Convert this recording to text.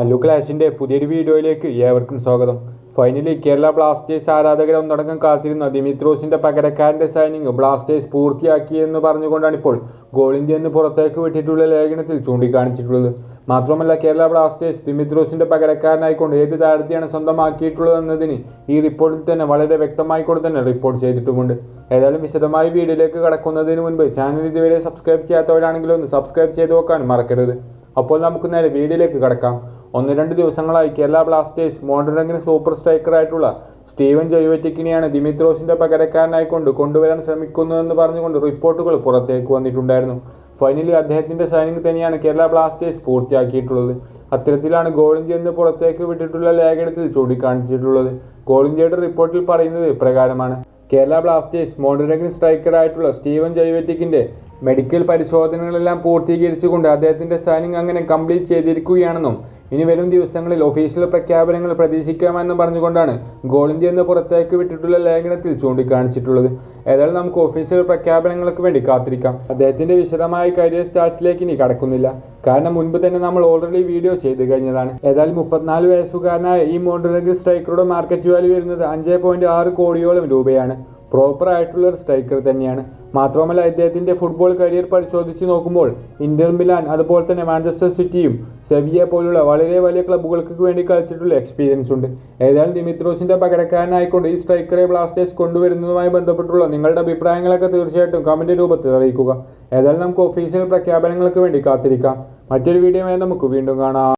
Hello ക്ലാഷിന്റെ പുതിയൊരു വീഡിയോയിലേക്ക് ഏവർക്കും സ്വാഗതം. ഫൈനലി കേരള ബ്ലാസ്റ്റേഴ്സ് ആരാധകരെ ഒന്നടങ്കം കാത്തിരുന്ന ദിമിത്രോസിന്റെ പകരക്കാരന്റെ സൈനിങ് ബ്ലാസ്റ്റേഴ്സ് പൂർത്തിയാക്കിയെന്ന് പറഞ്ഞുകൊണ്ടാണ് ഇപ്പോൾ ഗോൾ ഇന്ത്യ എന്ന് പുറത്തേക്ക് വിട്ടിട്ടുള്ള ലേഖനത്തിൽ ചൂണ്ടിക്കാണിച്ചിട്ടുള്ളത്. മാത്രമല്ല കേരള ബ്ലാസ്റ്റേഴ്സ് ദിമിത്രോസിന്റെ പകരക്കാരനായിക്കൊണ്ട് ഏത് താരത്തെയാണ് സ്വന്തമാക്കിയിട്ടുള്ളതെന്നതിന് ഈ റിപ്പോർട്ടിൽ തന്നെ വളരെ വ്യക്തമായിക്കൊണ്ട് തന്നെ റിപ്പോർട്ട് ചെയ്തിട്ടുമുണ്ട്. ഏതായാലും വിശദമായി വീഡിയോയിലേക്ക് കടക്കുന്നതിന് മുൻപ് ചാനൽ ഇതുവരെ സബ്സ്ക്രൈബ് ചെയ്യാത്തവരാണെങ്കിലും ഒന്ന് സബ്സ്ക്രൈബ് ചെയ്ത് നോക്കാൻ മറക്കരുത്. അപ്പോൾ നമുക്ക് നേരെ വീഡിയോയിലേക്ക് കടക്കാം. ഒന്ന് രണ്ട് ദിവസങ്ങളായി കേരള ബ്ലാസ്റ്റേഴ്സ് മോണ്ടറങ്ങിന് സൂപ്പർ സ്ട്രൈക്കറായിട്ടുള്ള സ്റ്റീവൻ ജോയ്വറ്റിക്കിനെയാണ് ദിമിത്രോസിന്റെ പകരക്കാരനായിക്കൊണ്ട് കൊണ്ടുവരാൻ ശ്രമിക്കുന്നതെന്ന് പറഞ്ഞുകൊണ്ട് റിപ്പോർട്ടുകൾ പുറത്തേക്ക് വന്നിട്ടുണ്ടായിരുന്നു. ഫൈനലി അദ്ദേഹത്തിന്റെ സൈനിങ് തന്നെയാണ് കേരള ബ്ലാസ്റ്റേഴ്സ് പൂർത്തിയാക്കിയിട്ടുള്ളത്. അത്തരത്തിലാണ് ഗോൾ ഇന്ത്യ എന്ന് പുറത്തേക്ക് വിട്ടിട്ടുള്ള ലേഖനത്തിൽ ചൂണ്ടിക്കാണിച്ചിട്ടുള്ളത്. ഗോൾ ഇന്ത്യയുടെ റിപ്പോർട്ടിൽ പറയുന്നത് ഇപ്രകാരമാണ്. കേരള ബ്ലാസ്റ്റേഴ്സ് മോണ്ടറങ്ങിൻ സ്ട്രൈക്കറായിട്ടുള്ള സ്റ്റീവൻ ജൈവറ്റിക്കിന്റെ മെഡിക്കൽ പരിശോധനകളെല്ലാം പൂർത്തീകരിച്ചുകൊണ്ട് അദ്ദേഹത്തിന്റെ സൈനിങ് അങ്ങനെ കംപ്ലീറ്റ് ചെയ്തിരിക്കുകയാണെന്നും ഇനി വരും ദിവസങ്ങളിൽ ഒഫീഷ്യൽ പ്രഖ്യാപനങ്ങൾ പ്രതീക്ഷിക്കാമെന്ന് പറഞ്ഞുകൊണ്ടാണ് ഗോൾ ഇന്ത്യ എന്ന് പുറത്തേക്ക് വിട്ടിട്ടുള്ള ലേഖനത്തിൽ ചൂണ്ടിക്കാണിച്ചിട്ടുള്ളത്. ഏതായാലും നമുക്ക് ഒഫീഷ്യൽ പ്രഖ്യാപനങ്ങൾക്ക് വേണ്ടി കാത്തിരിക്കാം. അദ്ദേഹത്തിന്റെ വിശദമായ കരിയർ സ്റ്റാർട്ടിലേക്ക് ഇനി കടക്കുന്നില്ല. കാരണം മുൻപ് തന്നെ നമ്മൾ ഓൾറെഡി വീഡിയോ ചെയ്ത് കഴിഞ്ഞതാണ്. ഏതായാലും മുപ്പത്തിനാല് വയസ്സുകാരനായ ഈ മോണ്ടനഗർ സ്ട്രൈക്കറുടെ മാർക്കറ്റ് വാല്യൂ വരുന്നത് അഞ്ച് പോയിന്റ് ആറ് കോടിയോളം രൂപയാണ്. പ്രോപ്പർ ആയിട്ടുള്ള ഒരു സ്ട്രൈക്കർ തന്നെയാണ്. മാത്രമല്ല ഇദ്ദേഹത്തിന്റെ ഫുട്ബോൾ കരിയർ പരിശോധിച്ച് നോക്കുമ്പോൾ ഇന്റർ മിലാൻ അതുപോലെ തന്നെ മാഞ്ചസ്റ്റർ സിറ്റിയും സെവിയ പോലുള്ള വളരെ വലിയ ക്ലബ്ബുകൾക്ക് വേണ്ടി കളിച്ചിട്ടുള്ള എക്സ്പീരിയൻസ് ഉണ്ട്. ഏതായാലും ദിമിത്രോസിന്റെ പകരക്കാരനായിക്കൊണ്ട് ഈ സ്ട്രൈക്കറെ ബ്ലാസ്റ്റേഴ്സ് കൊണ്ടുവരുന്നതുമായി ബന്ധപ്പെട്ടുള്ള നിങ്ങളുടെ അഭിപ്രായങ്ങളൊക്കെ തീർച്ചയായിട്ടും കമന്റ് രൂപത്തിൽ അറിയിക്കുക. ഏതായാലും നമുക്ക് ഒഫീഷ്യൽ പ്രഖ്യാപനങ്ങൾക്ക് വേണ്ടി കാത്തിരിക്കാം. മറ്റൊരു വീഡിയോയുമായി നമുക്ക് വീണ്ടും കാണാം.